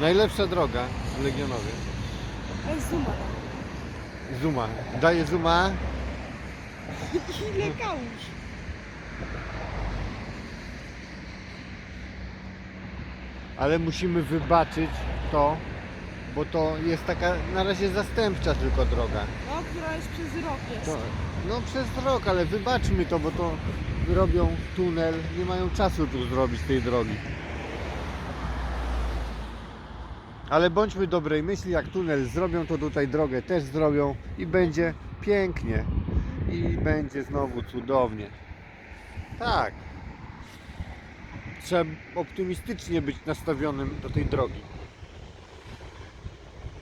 Najlepsza droga w Legionowie. Ej, zuma. Zuma. Daje Zuma. Ile kałuż. ale musimy wybaczyć to, bo to jest taka na razie zastępcza tylko droga. No, która jest przez rok jest. To, no przez rok, ale wybaczmy to, bo to robią tunel, nie mają czasu tu zrobić tej drogi. Ale bądźmy dobrej myśli, jak tunel zrobią, to tutaj drogę też zrobią i będzie pięknie. I będzie znowu cudownie. Tak. Trzeba optymistycznie być nastawionym do tej drogi.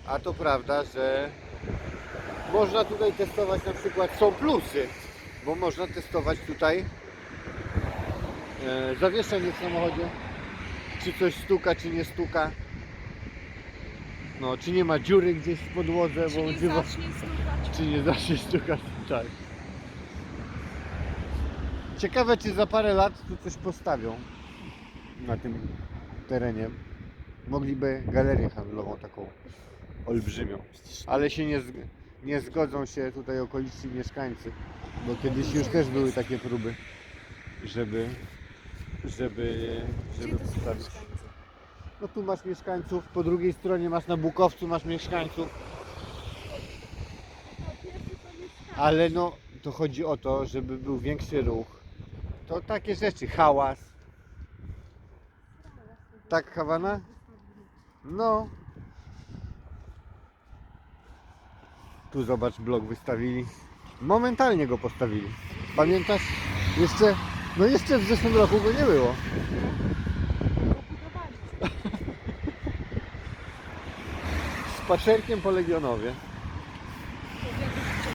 A to prawda, że można tutaj testować na przykład, są plusy, bo można testować tutaj e, zawieszenie w samochodzie, czy coś stuka, czy nie stuka. No, czy nie ma dziury gdzieś w podłodze, Czy bo nie dziwa- zacznie stukać? czy nie zacznie stukać, tak. Ciekawe, czy za parę lat tu coś postawią na tym terenie. Mogliby galerię handlową taką olbrzymią. Ale się nie, zg- nie zgodzą się tutaj okoliczni mieszkańcy, bo kiedyś już też były takie próby, żeby, żeby, Gdzie żeby to postawić. No tu masz mieszkańców, po drugiej stronie masz na Bukowcu masz mieszkańców. Ale no, to chodzi o to, żeby był większy ruch. To takie rzeczy, hałas. Tak, Hawana? No. Tu zobacz, blok wystawili. Momentalnie go postawili. Pamiętasz? Jeszcze, no jeszcze w zeszłym roku go nie było. Paczerkiem po Legionowie.